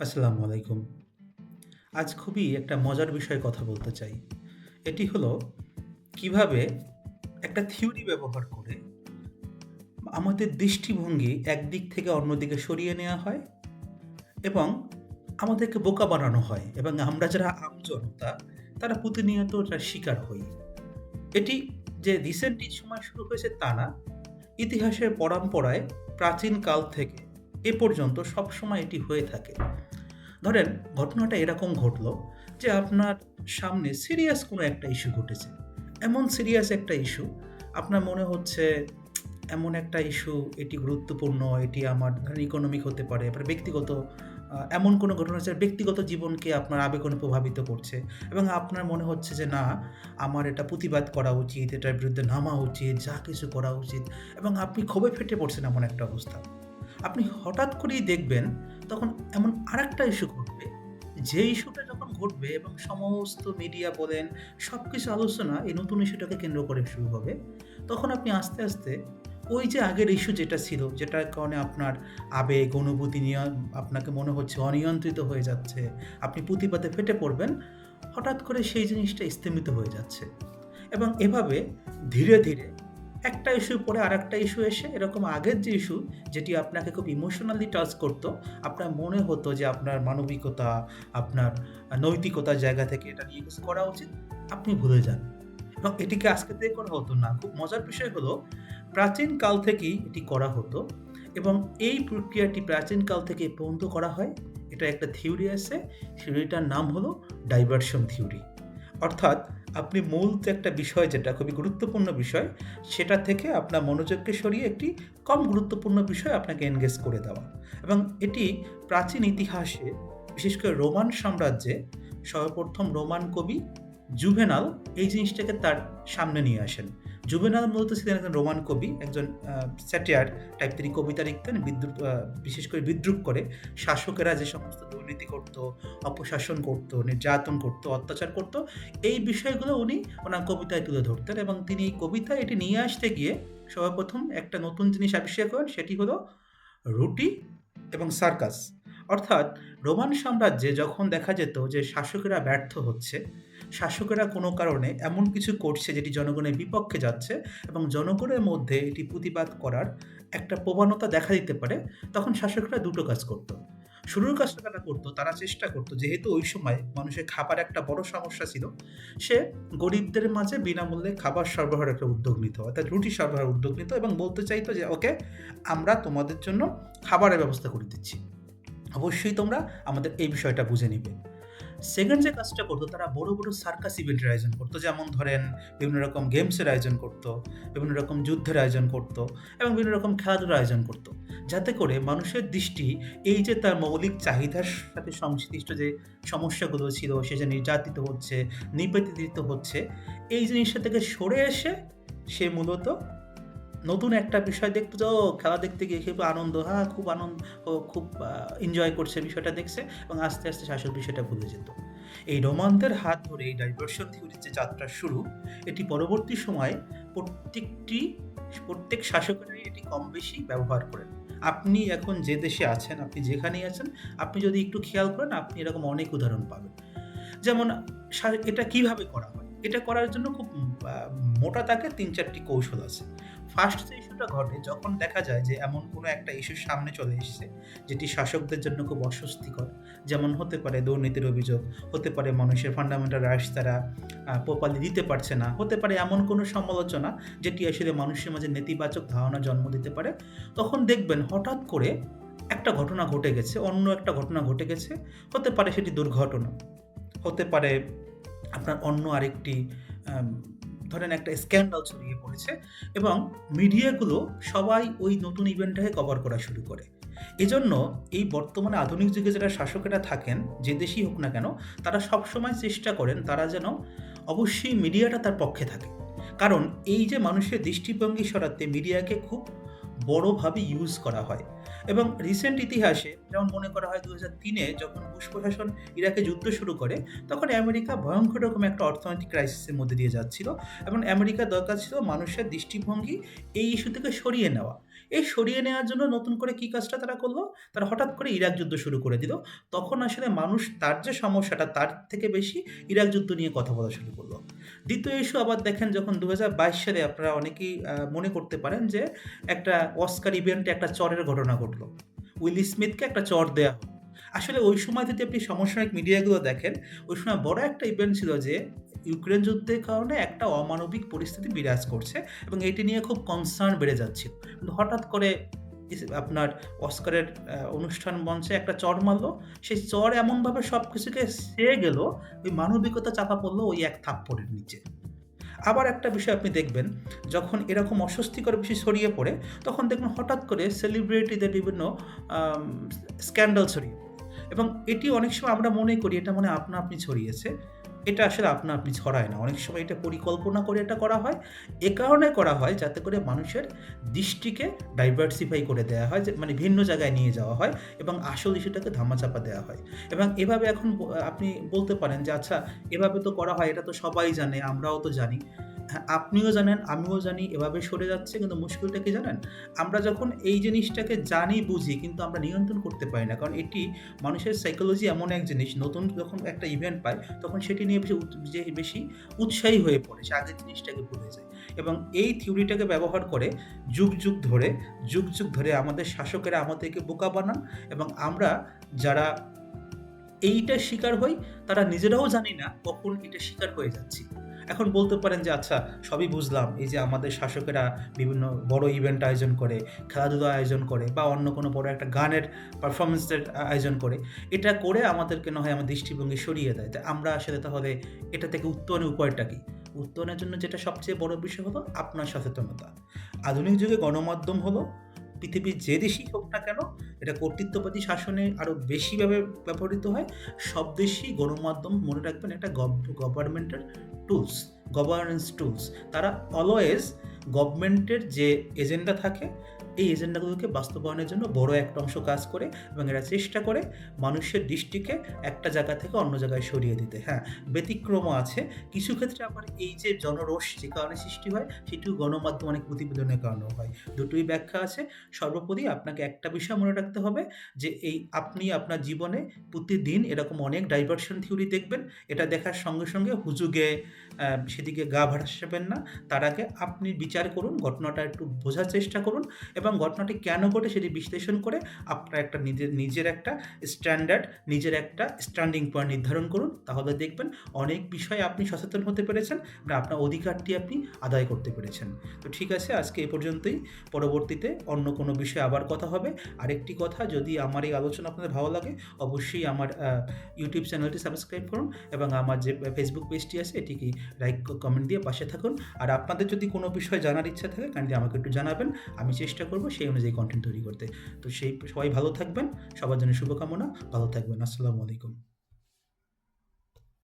আসসালামু আলাইকুম। আজ খুবই একটা মজার বিষয়ে কথা বলতে চাই। এটি হলো, কীভাবে একটা থিওরি ব্যবহার করে আমাদের দৃষ্টিভঙ্গি একদিক থেকে অন্যদিকে সরিয়ে নেওয়া হয় এবং আমাদেরকে বোকা বানানো হয় এবং আমরা যারা আমজনতা, তারা প্রতিনিয়ত এটার শিকার হই। এটি যে রিসেন্ট এই সময় শুরু হয়েছে তা না। ইতিহাসের পরম্পরায় প্রাচীন কাল থেকে এ পর্যন্ত সবসময় এটি হয়ে থাকে। ধরেন ঘটনাটা এরকম ঘটলো যে আপনার সামনে সিরিয়াস কোনো একটা ইস্যু ঘটেছে। এমন সিরিয়াস একটা ইস্যু আপনার মনে হচ্ছে এমন একটা ইস্যু এটি গুরুত্বপূর্ণ, এটি আমার ধরেন ইকোনমিক হতে পারে, আপনার ব্যক্তিগত এমন কোনো ঘটনা হচ্ছে ব্যক্তিগত জীবনকে আপনার আবেগনে প্রভাবিত করছে এবং আপনার মনে হচ্ছে যে না আমার এটা প্রতিবাদ করা উচিত, এটার বিরুদ্ধে নামা উচিত, যা কিছু করা উচিত এবং আপনি ক্ষোভে ফেটে পড়ছেন এমন একটা অবস্থা। আপনি হঠাৎ করেই দেখবেন তখন এমন আরেকটা ইস্যু ঘটবে, যে ইস্যুটা যখন ঘটবে এবং সমস্ত মিডিয়া বলেন সব কিছু আলোচনা এই নতুন ইস্যুটাকে কেন্দ্র করে শুরু হবে। তখন আপনি আস্তে, আস্তে ওই যে আগের ইস্যু যেটা ছিল, যেটার কারণে আপনার আবেগ, অনুভূতি নিয়ে আপনাকে মনে হচ্ছে অনিয়ন্ত্রিত হয়ে যাচ্ছে, আপনি প্রতিবাদে ফেটে পড়বেন, হঠাৎ করে সেই জিনিসটা স্তিমিত হয়ে যাচ্ছে এবং এভাবে ধীরে, ধীরে একটা ইস্যুর পরে আরেকটা ইস্যু এসে এরকম আগের যে ইস্যু যেটি আপনাকে খুব ইমোশনালি টাচ করতো, আপনার মনে হতো যে আপনার মানবিকতা, আপনার নৈতিকতার জায়গা থেকে এটা নিয়ে করা উচিত, আপনি ভুলে যান এবং এটিকে আজকে থেকে করা হতো না। খুব মজার বিষয় হলো প্রাচীন কাল থেকেই এটি করা হতো এবং এই প্রক্রিয়াটি প্রাচীন কাল থেকে পর্যন্ত করা হয়। এটা একটা থিওরি আছে। থিওরিটার নাম হলো ডাইভারশন থিওরি। অর্থাৎ আপনি মূল তো একটা বিষয় যেটা খুবই গুরুত্বপূর্ণ বিষয়, সেটা থেকে আপনার মনোযোগকে সরিয়ে একটি কম গুরুত্বপূর্ণ বিষয় আপনাকে এনগেজ করে দেওয়া এবং এটি প্রাচীন ইতিহাসে বিশেষ করে রোমান সাম্রাজ্যে সর্বপ্রথম রোমান কবি জুভেনাল এই জিনিসটাকে তার সামনে নিয়ে আসেন। জুভেনাল মূলত ছিলেন একজন রোমান কবি, একজন স্যাটিয়ার টাইপ তিনি কবিতা লিখতেন বিদ্রুপ বিশেষ করে বিদ্রূপ করে শাসকেরা যে সমস্ত দুর্নীতি করত, অপশাসন করত, নির্যাতন করত, অত্যাচার করত, এই বিষয়গুলো উনি ওনার কবিতায় তুলে ধরতেন এবং তিনি এই কবিতায় এটি নিয়ে আসতে গিয়ে সর্বপ্রথম একটা নতুন জিনিস আবিষ্কার করেন সেটি হলো রুটি এবং সার্কাস। অর্থাৎ রোমান সাম্রাজ্যে যখন দেখা যেত যে শাসকেরা ব্যর্থ হচ্ছে, শাসকেরা কোনো কারণে এমন কিছু করছে যেটি জনগণের বিপক্ষে যাচ্ছে এবং জনগণের মধ্যে এটি প্রতিবাদ করার একটা প্রবণতা দেখা দিতে পারে, তখন শাসকরা দুটো কাজ করত। শুরুর কাজটা তারা করতো তারা চেষ্টা করত যেহেতু ওই সময় মানুষের খাবার একটা বড় সমস্যা ছিল, সে গরিবদের মাঝে বিনামূল্যে খাবার সরবরাহের একটা উদ্যোগ নিত। অর্থাৎ রুটি সরবরাহের উদ্যোগ নিত এবং বলতে চাইতো যে ওকে আমরা তোমাদের জন্য খাবারের ব্যবস্থা করে দিচ্ছি। অবশ্যই তোমরা আমাদের এই বিষয়টা বুঝে নিবে। সেকেন্ড যে কাজটা করত তারা বড়, বড় সার্কাস ইভেন্টের আয়োজন করতো যেমন ধরেন বিভিন্ন রকম গেমসের আয়োজন করত, বিভিন্ন রকম যুদ্ধের আয়োজন করত এবং বিভিন্ন রকম খেলাধুলার আয়োজন করত। যাতে করে মানুষের দৃষ্টি এই যে তার মৌলিক চাহিদার সাথে সংশ্লিষ্ট যে সমস্যাগুলো ছিল, সে যে নির্যাতিত হচ্ছে, নিপীড়িত হচ্ছে, এই জিনিসটা থেকে সরে এসে সে মূলত নতুন একটা বিষয় দেখতে যে ও খেলা দেখতে গিয়ে খুব আনন্দ, হ্যাঁ, খুব আনন্দ খুব এনজয় করছে বিষয়টা দেখছে এবং আস্তে, আস্তে শাসক বিষয়টা ভুলে যেত। এই রোমান্তের হাত ধরে এই ডাইভারশন থিওরির যে যাত্রা শুরু, এটি পরবর্তী সময়ে প্রত্যেকটি প্রত্যেক শাসকেরাই এটি কম বেশি ব্যবহার করেন। আপনি এখন যে দেশে আছেন, আপনি যেখানেই আছেন, আপনি যদি একটু খেয়াল করেন আপনি এরকম অনেক উদাহরণ পাবেন। যেমন এটা কীভাবে করা হয়? এটা করার জন্য খুব মোটা তাকে তিন চারটি কৌশল আছে। ফার্স্ট যে ইস্যুটা ঘটে যখন দেখা যায় যে এমন কোনো একটা ইস্যুর সামনে চলে এসেছে, যেটি শাসকদের জন্য খুব অস্বস্তিকর। যেমন হতে পারে দুর্নীতির অভিযোগ, হতে পারে মানুষের ফান্ডামেন্টাল রাইটস তারা আ প্রপারলি দিতে পারছে না, হতে পারে এমন কোনো সমালোচনা যেটি আসলে মানুষের মাঝে নেতিবাচক ধারণা জন্ম দিতে পারে। তখন দেখবেন হঠাৎ করে একটা ঘটনা ঘটে গেছে, অন্য একটা ঘটনা ঘটে গেছে। হতে পারে সেটি দুর্ঘটনা, হতে পারে আপনার অন্য আরেকটি ধরেন একটা স্ক্যান্ডাল ছড়িয়ে পড়েছে এবং মিডিয়াগুলো সবাই ওই নতুন ইভেন্টটাকে কভার করা শুরু করে। এজন্য এই বর্তমানে আধুনিক যুগে যারা শাসকেরা থাকেন, যে দেশই হোক না কেন, তারা সবসময় চেষ্টা করেন তারা যেন অবশ্যই মিডিয়াটা তার পক্ষে থাকে। কারণ এই যে মানুষের দৃষ্টিভঙ্গি সরাতে মিডিয়াকে খুব বড়ভাবে ইউজ করা হয়। এবং রিসেন্ট ইতিহাসে যেমন মনে করা হয় দু হাজার তিনে যখন বুশ প্রশাসন ইরাকে যুদ্ধ শুরু করে, তখন আমেরিকা ভয়ঙ্কর রকম একটা অর্থনৈতিক ক্রাইসিসের মধ্যে দিয়ে যাচ্ছিল এবং আমেরিকার দরকার ছিল মানুষের দৃষ্টিভঙ্গি এই ইস্যু থেকে সরিয়ে নেওয়া। এই সরিয়ে নেওয়ার জন্য নতুন করে কি কাজটা তারা করল? তারা হঠাৎ করে ইরাক যুদ্ধ শুরু করে দিল। তখন আসলে মানুষ তার যে সমস্যাটা তার থেকে বেশি ইরাক যুদ্ধ নিয়ে কথা বলা শুরু করল। দ্বিতীয় ইস্যু আবার দেখেন যখন ২০২২ সালে আপনারা অনেকেই মনে করতে পারেন যে একটা অস্কার ইভেন্টে একটা চরের ঘটনা ঘটলো। উইল স্মিথকে একটা চর হলো। আসলে ওই সময় যদি আপনি সমসাময়িক মিডিয়াগুলো দেখেন, ওই সময় বড় একটা ইভেন্ট ছিল যে ইউক্রেন যুদ্ধের কারণে একটা অমানবিক পরিস্থিতি বিরাজ করছে এবং এটি নিয়ে খুব কনসার্ন বেড়ে যাচ্ছিল। কিন্তু হঠাৎ করে আপনার অস্কারের অনুষ্ঠান মঞ্চে একটা চর মারল। সেই চর এমনভাবে সব কিছুকে ছেয়ে গেল, ওই মানবিকতা চাপা পড়ল ওই এক থাপ্পড়ের নিচে। আবার একটা বিষয় আপনি দেখবেন, যখন এরকম অস্বস্তিকর বিষয় ছড়িয়ে পড়ে, তখন দেখবেন হঠাৎ করে সেলিব্রিটিদের বিভিন্ন স্ক্যান্ডাল ছড়িয়ে এবং এটি অনেক সময় আমরা মনে করি এটা মনে আপনা আপনি ছড়িয়েছে। এটা আসলে আপনা আপনি ছড়ায় না। অনেক সময় এটা পরিকল্পনা করে এটা করা হয়। এ কারণে করা হয় যাতে করে মানুষের দৃষ্টিকে ডাইভার্সিফাই করে দেওয়া হয় যে মানে ভিন্ন জায়গায় নিয়ে যাওয়া হয় এবং আসল ইস্যুটাকে ধামাচাপা দেওয়া হয় এবং এভাবে এখন আপনি বলতে পারেন যে আচ্ছা এভাবে তো করা হয় এটা তো সবাই জানে, আমরাও তো জানি। হ্যাঁ, আপনিও জানেন, আমিও জানি এভাবে সরে যাচ্ছে কিন্তু মুশকিলটা কি জানেন? আমরা যখন এই জিনিসটাকে জানি, বুঝি কিন্তু আমরা নিয়ন্ত্রণ করতে পারি না। কারণ এটি মানুষের সাইকোলজি এমন এক জিনিস নতুন যখন একটা ইভেন্ট পায় তখন সেটি নিয়ে বেশি যে বেশি উৎসাহী হয়ে পড়ে। সে আগের জিনিসটাকে ভুলে যায় এবং এই থিওরিটাকে ব্যবহার করে যুগ, যুগ ধরে যুগ, যুগ ধরে আমাদের শাসকেরা আমাদেরকে বোকা বানান এবং আমরা যারা এইটা শিকার হই তারা নিজেরাও জানি না কখন এটার শিকার হয়ে যাচ্ছি। এখন বলতে পারেন যে আচ্ছা সবই বুঝলাম। এই যে আমাদের শাসকেরা বিভিন্ন বড় ইভেন্ট আয়োজন করে, খেলাধুলা আয়োজন করে বা অন্য কোনো বড় একটা গানের পারফরমেন্সের আয়োজন করে। এটা করে আমাদেরকে না হয় আমার দৃষ্টিভঙ্গি সরিয়ে দেয়। তা আমরা আসলে তাহলে এটা থেকে উত্তরণের উপায়টা কী উত্তরণের জন্য যেটা সবচেয়ে বড় বিষয় হলো আপনার সচেতনতা। আধুনিক যুগে গণমাধ্যম হলো পৃথিবীর যে দেশই হোক না কেন এটা কর্তৃত্ববাদী শাসনে আরও বেশিভাবে ব্যবহৃত হয়। সব দেশই গণমাধ্যম মনে রাখবেন একটা গভ গভর্নমেন্টের টুলস, গভর্নেন্স টুলস। তারা অলওয়েজ গভর্নমেন্টের যে এজেন্ডা থাকে, এই এজেন্ডাগুলোকে বাস্তবায়নের জন্য বড় একটা অংশ কাজ করে এবং এরা চেষ্টা করে মানুষের দৃষ্টিকে একটা জায়গা থেকে অন্য জায়গায় সরিয়ে দিতে। হ্যাঁ, ব্যতিক্রমও আছে। কিছু ক্ষেত্রে আবার এই যে জনরোষ যে কারণে সৃষ্টি হয়, সেটিও গণমাধ্যম অনেক প্রতিবেদনের কারণেও হয়। দুটোই ব্যাখ্যা আছে। সর্বোপরি আপনাকে একটা বিষয় মনে রাখতে হবে যে এই আপনি আপনার জীবনে প্রতিদিন এরকম অনেক ডাইভারশন থিওরি দেখবেন। এটা দেখার সঙ্গে, সঙ্গে হুজুগে সেদিকে গা ভাসাবেন না। তার আগে আপনি বিচার করুন, ঘটনাটা একটু বোঝার চেষ্টা করুন এবং ঘটনাটি কেন ঘটে সেটি বিশ্লেষণ করে আপনার একটা নিজের নিজের একটা স্ট্যান্ডার্ড, নিজের একটা স্ট্যান্ডিং পয়েন্ট নির্ধারণ করুন। তাহলে দেখবেন অনেক বিষয়ে আপনি সচেতন হতে পেরেছেন বা আপনার অধিকারটি আপনি আদায় করতে পেরেছেন। তো ঠিক আছে আজকে এ পর্যন্তই। পরবর্তীতে অন্য কোনো বিষয়ে আবার কথা হবে। আরেকটি কথা যদি আমার এই আলোচনা আপনাদের ভালো লাগে অবশ্যই আমার ইউটিউব চ্যানেলটি সাবস্ক্রাইব করুন এবং আমার যে ফেসবুক পেজটি আছে এটিকে লাইক, কমেন্ট দিয়ে পাশে থাকুন। আর আপনাদের যদি কোনো বিষয় জানার ইচ্ছা থাকে কাইন্ডলি আমাকে একটু জানাবেন। আমি চেষ্টা করব সেই অনুযায়ী কন্টেন্ট তৈরি করতে। তো সেই, সবাই ভালো থাকবেন। সবার জন্য শুভকামনা। ভালো থাকবেন। আসসালামু আলাইকুম।